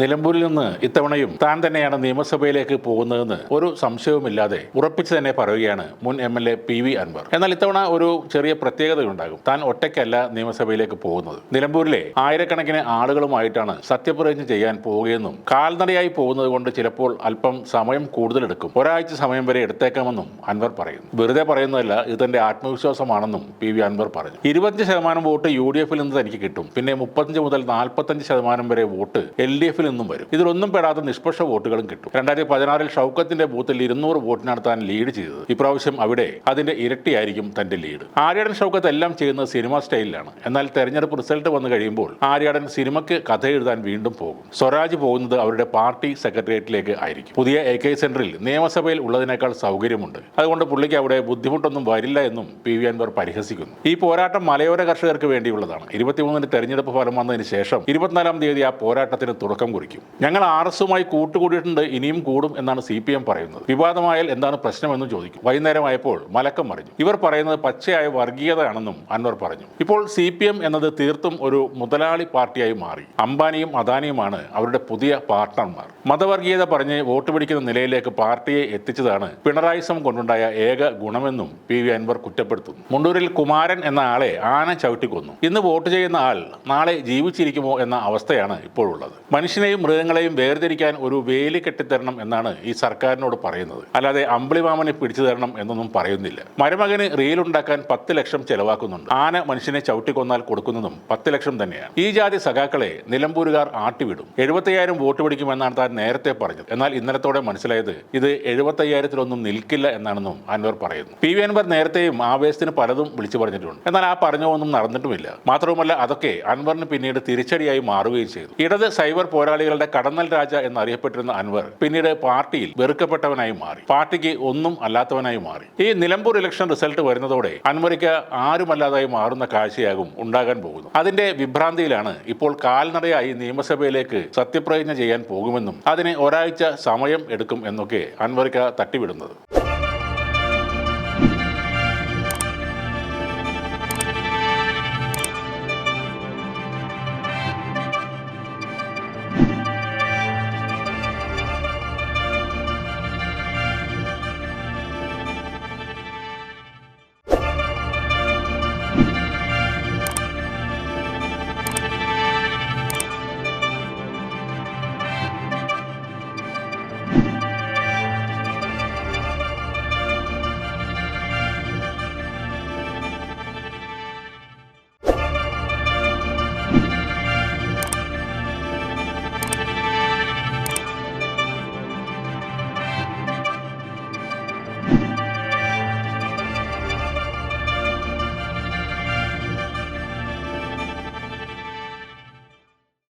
നിലമ്പൂരിൽ നിന്ന് ഇത്തവണയും താൻ തന്നെയാണ് നിയമസഭയിലേക്ക് പോകുന്നതെന്ന് ഒരു സംശയവുമില്ലാതെ ഉറപ്പിച്ചു തന്നെ പറയുകയാണ് മുൻ M L A P V Anvar. എന്നാൽ ഇത്തവണ ഒരു ചെറിയ പ്രത്യേകതയുണ്ടാകും. താൻ ഒറ്റയ്ക്കല്ല നിയമസഭയിലേക്ക് പോകുന്നത്. നിലമ്പൂരിലെ ആയിരക്കണക്കിന് ആളുകളുമായിട്ടാണ് സത്യപ്രതിജ്ഞ ചെയ്യാൻ പോവുകയെന്നും കാൽനടയായി പോകുന്നത് കൊണ്ട് ചിലപ്പോൾ അല്പം സമയം കൂടുതലെടുക്കും. ഒരാഴ്ച സമയം വരെ എടുത്തേക്കാമെന്നും അൻവർ പറയുന്നു. വെറുതെ പറയുന്നതല്ല ഇത് തന്റെ ആത്മവിശ്വാസമാണെന്നും പി വി അൻവർ പറഞ്ഞു. ഇരുപത്തഞ്ച് ശതമാനം വോട്ട് യു ഡി എഫിൽ നിന്ന് തനിക്ക് കിട്ടും. പിന്നെ മുപ്പത്തഞ്ച് മുതൽ നാൽപ്പത്തഞ്ച് ശതമാനം വരെ വോട്ട് എൽ ഡി എഫിൽ നിന്നും വരും. ഇതിലൊന്നും പെടാത്ത നിഷ്പക്ഷ വോട്ടുകളും കിട്ടും. രണ്ടായിരത്തി പതിനാറിൽ ഷൗക്കത്തിന്റെ ബൂത്തിൽ ഇരുന്നൂറ് വോട്ടിനാണ് താൻ ലീഡ് ചെയ്തത്. ഇപ്രാവശ്യം അവിടെ അതിന്റെ ഇരട്ടിയായിരിക്കും തന്റെ ലീഡ്. ആര്യാടൻ ഷൗക്കത്ത് എല്ലാം ചെയ്യുന്നത് സിനിമ സ്റ്റൈലിലാണ്. എന്നാൽ തെരഞ്ഞെടുപ്പ് റിസൾട്ട് വന്നു കഴിയുമ്പോൾ ആര്യാടൻ സിനിമയ്ക്ക് കഥ എഴുതാൻ വീണ്ടും പോകും. സ്വരാജ് പോകുന്നത് അവരുടെ പാർട്ടി സെക്രട്ടേറിയറ്റിലേക്ക് ആയിരിക്കും. പുതിയ എ കെ സെന്ററിൽ നിയമസഭയിൽ ഉള്ളതിനേക്കാൾ സൗകര്യമുണ്ട്. അതുകൊണ്ട് പുള്ളിക്ക് അവിടെ ബുദ്ധിമുട്ടൊന്നും വരില്ല എന്നും പി വി അൻവർ പരിഹസിക്കുന്നു. ഈ പോരാട്ടം മലയോര കർഷകർക്ക് വേണ്ടിയുള്ളതാണ്. ഇരുപത്തിമൂന്നിന് തെരഞ്ഞെടുപ്പ് ഫലം വന്നതിന് ശേഷം ഇരുപത്തിനാലാം തീയതി ആ പോരാട്ടത്തിന് തുടക്കം കുറിക്കും. ഞങ്ങൾ ആർ എസുമായി കൂട്ടുകൂടിയിട്ടുണ്ട് ഇനിയും കൂടും എന്നാണ് സി പി എം പറയുന്നത്. വിവാദമായാൽ എന്താണ് പ്രശ്നമെന്ന് ചോദിക്കും. വൈകുന്നേരമായപ്പോൾ മലക്കം മറിഞ്ഞു. ഇവർ പറയുന്നത് പച്ചയായ വർഗീയതയാണെന്നും അൻവർ പറഞ്ഞു. ഇപ്പോൾ സി പി എം എന്നത് തീർത്തും ഒരു മുതലാളി പാർട്ടിയായി മാറി. അംബാനിയും അദാനിയുമാണ് അവരുടെ പുതിയ പാർട്ട്ണർമാർ. മതവർഗീയത പറഞ്ഞ് വോട്ട് പിടിക്കുന്ന നിലയിലേക്ക് പാർട്ടിയെ എത്തിച്ചതാണ് പിണറായി സം കൊണ്ടുണ്ടായ ഏക ഗുണമെന്നും പി വി അൻവർ കുറ്റപ്പെടുത്തുന്നു. മുണ്ടൂരിൽ കുമാരൻ എന്ന ആളെ ആന ചവിട്ടിക്കൊന്നു ഇന്ന് വോട്ട് ചെയ്യുന്ന ആൾ നാളെ ജീവിച്ചിരിക്കുമോ എന്ന അവസ്ഥയാണ് ഇപ്പോഴുള്ളത്. മനുഷ്യനെയും മൃഗങ്ങളെയും വേർതിരിക്കാൻ ഒരു വേലി കെട്ടിത്തരണം എന്നാണ് ഈ സർക്കാരിനോട് പറയുന്നത്. അല്ലാതെ അമ്പിളിമാമനെ പിടിച്ചു തരണം എന്നൊന്നും പറയുന്നില്ല. മരുമകന് റീൽ ഉണ്ടാക്കാൻ പത്ത് ലക്ഷം ചെലവാക്കുന്നുണ്ട്. ആന മനുഷ്യനെ ചവിട്ടിക്കൊന്നാൽ കൊടുക്കുന്നതും പത്ത് ലക്ഷം തന്നെയാണ്. ഈ ജാതി സഖാക്കളെ നിലമ്പൂരുകാർ ആട്ടിവിടും. എഴുപത്തയ്യായിരം വോട്ട് പിടിക്കുമെന്നാണ് താൻ നേരത്തെ പറഞ്ഞത്. എന്നാൽ ഇന്നലത്തോടെ മനസ്സിലായത് ഇത് എഴുപത്തയ്യായിരത്തിലൊന്നും നിൽക്കില്ല എന്നാണെന്നും അൻവർ പറയുന്നു. പി വി അൻവർ നേരത്തെയും ആവേശത്തിന് പലതും വിളിച്ചു പറഞ്ഞിട്ടുണ്ട്. എന്നാൽ ആ പറഞ്ഞോ ഒന്നും നടന്നിട്ടുമില്ല. മാത്രവുമല്ല അതൊക്കെ അൻവറിന് പിന്നീട് തിരിച്ചടിയായി മാറുകയും ചെയ്തു. ഇടത് സൈബർ പോരാളികളുടെ കടന്നൽ രാജ എന്നറിയപ്പെട്ടിരുന്ന അൻവർ പിന്നീട് പാർട്ടിയിൽ വെറുക്കപ്പെട്ടവനായി മാറി. പാർട്ടിക്ക് ഒന്നും അല്ലാത്തവനായി മാറി. ഈ നിലമ്പൂർ ഇലക്ഷൻ റിസൾട്ട് വരുന്നതോടെ അൻവറിക്ക് ആരുമല്ലാതായി മാറുന്ന കാഴ്ചയാകും ഉണ്ടാകാൻ പോകുന്നു. അതിന്റെ വിഭ്രാന്തിയിലാണ് ഇപ്പോൾ കാൽനടയായി നിയമസഭയിലേക്ക് സത്യപ്രതിജ്ഞ ചെയ്യാൻ പോകുമെന്നും അതിന് ഒരാഴ്ച സമയം എടുക്കും എന്നൊക്കെ അൻവറിക്ക തട്ടിവിടുന്നത്.